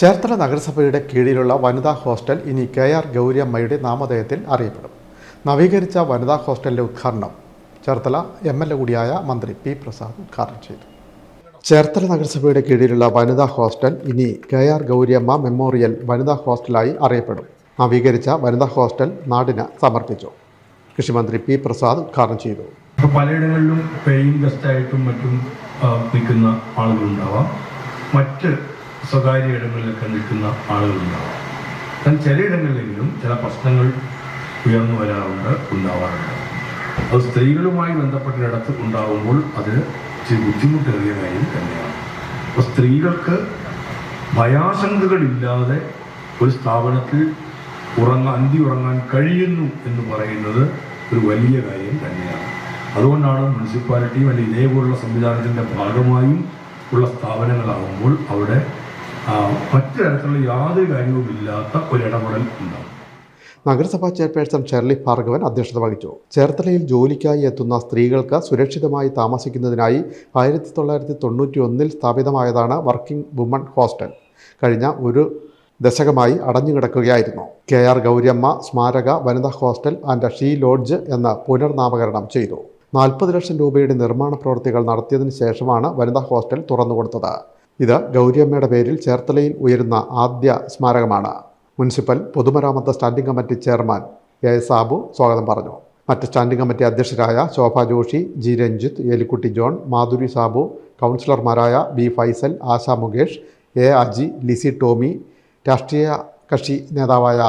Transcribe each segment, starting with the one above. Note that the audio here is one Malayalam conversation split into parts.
ചേർത്തല നഗരസഭയുടെ കീഴിലുള്ള വനിതാ ഹോസ്റ്റൽ ഇനി കെ ആർ ഗൗരിയമ്മയുടെ നാമധേയത്തിൽ അറിയപ്പെടും. നവീകരിച്ച വനിതാ ഹോസ്റ്റലിന്റെ ഉദ്ഘാടനം ചേർത്തല എം എൽ എ കൂടിയായ മന്ത്രി പി പ്രസാദ് ഉദ്ഘാടനം ചെയ്തു. ചേർത്തല നഗരസഭയുടെ കീഴിലുള്ള വനിതാ ഹോസ്റ്റൽ ഇനി കെ ആർ ഗൗരിയമ്മ മെമ്മോറിയൽ വനിതാ ഹോസ്റ്റലായി അറിയപ്പെടും. നവീകരിച്ച വനിതാ ഹോസ്റ്റൽ നാടിന് സമർപ്പിച്ചു. കൃഷിമന്ത്രി പി പ്രസാദ് ഉദ്ഘാടനം ചെയ്തു. പലയിടങ്ങളിലും പേയിങ് ഗസ്റ്റായിട്ടും മറ്റും നിൽക്കുന്ന ആളുകളുണ്ടാവാം. മറ്റ് സ്വകാര്യ ഇടങ്ങളിലൊക്കെ നിൽക്കുന്ന ആളുകളുണ്ടാവാം. എന്നാൽ ചിലയിടങ്ങളിലെങ്കിലും ചില പ്രശ്നങ്ങൾ ഉയർന്നു വരാറുണ്ട് ഉണ്ടാവാറുണ്ട്. അത് സ്ത്രീകളുമായി ബന്ധപ്പെട്ടിടത്ത് ഉണ്ടാകുമ്പോൾ അതിന് ഇച്ചിരി ബുദ്ധിമുട്ടേറിയ കാര്യം തന്നെയാണ്. അപ്പോൾ സ്ത്രീകൾക്ക് ഭയാശങ്കകളില്ലാതെ ഒരു സ്ഥാപനത്തിൽ ഉറങ്ങാൻ അന്തി ഉറങ്ങാൻ കഴിയുന്നു എന്ന് പറയുന്നത് ഒരു വലിയ കാര്യം തന്നെയാണ്. അതുകൊണ്ടാണ് മുനിസിപ്പാലിറ്റിയും അല്ലെങ്കിൽ ഇതേപോലുള്ള സംവിധാനത്തിന്റെ ഭാഗമായും ഉള്ള സ്ഥാപനങ്ങളാകുമ്പോൾ അവിടെ മറ്റു തരത്തിലുള്ള യാതൊരു കാര്യവും ഇല്ലാത്ത ഒരു ഇടപെടൽ ഉണ്ടാവും. നഗരസഭാ ചെയർപേഴ്സൺ ഷെർലി ഭാർഗവൻ അധ്യക്ഷത വഹിച്ചു. ചേർത്തലയിൽ ജോലിക്കായി എത്തുന്ന സ്ത്രീകൾക്ക് സുരക്ഷിതമായി താമസിക്കുന്നതിനായി ആയിരത്തി തൊള്ളായിരത്തി തൊണ്ണൂറ്റി ഒന്നിൽ സ്ഥാപിതമായതാണ് വർക്കിംഗ് വുമൺ ഹോസ്റ്റൽ. കഴിഞ്ഞ ഒരു ദശകമായി അടഞ്ഞുകിടക്കുകയായിരുന്നു. കെ ആർ ഗൗരിയമ്മ സ്മാരക വനിതാ ഹോസ്റ്റൽ ആൻഡ് ഷീ ലോഡ്ജ് എന്ന പുനർനാമകരണം ചെയ്തു. നാൽപ്പത് ലക്ഷം രൂപയുടെ നിർമ്മാണ പ്രവൃത്തികൾ നടത്തിയതിനു ശേഷമാണ് വനിതാ ഹോസ്റ്റൽ തുറന്നുകൊടുത്തത്. ഇത് ഗൗരിയമ്മയുടെ പേരിൽ ചേർത്തലയിൽ ഉയരുന്ന ആദ്യ സ്മാരകമാണ്. മുനിസിപ്പൽ പൊതുമരാമത്ത് standing committee chairman A S Sabu സ്വാഗതം പറഞ്ഞു. മറ്റ് സ്റ്റാൻഡിംഗ് കമ്മിറ്റി അധ്യക്ഷരായ ശോഭ ജോഷി ജി രഞ്ജിത്ത് എലിക്കുട്ടി ജോൺ മാധുരി സാബു കൗൺസിലർമാരായ B Faisal Asha Mukesh A Aji Lissy Tomy രാഷ്ട്രീയ കക്ഷി നേതാവായ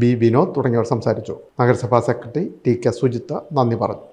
ബി വിനോദ് തുടങ്ങിയവർ സംസാരിച്ചു. നഗരസഭാ സെക്രട്ടറി ടി കെ സുജിത്ത് നന്ദി പറഞ്ഞു.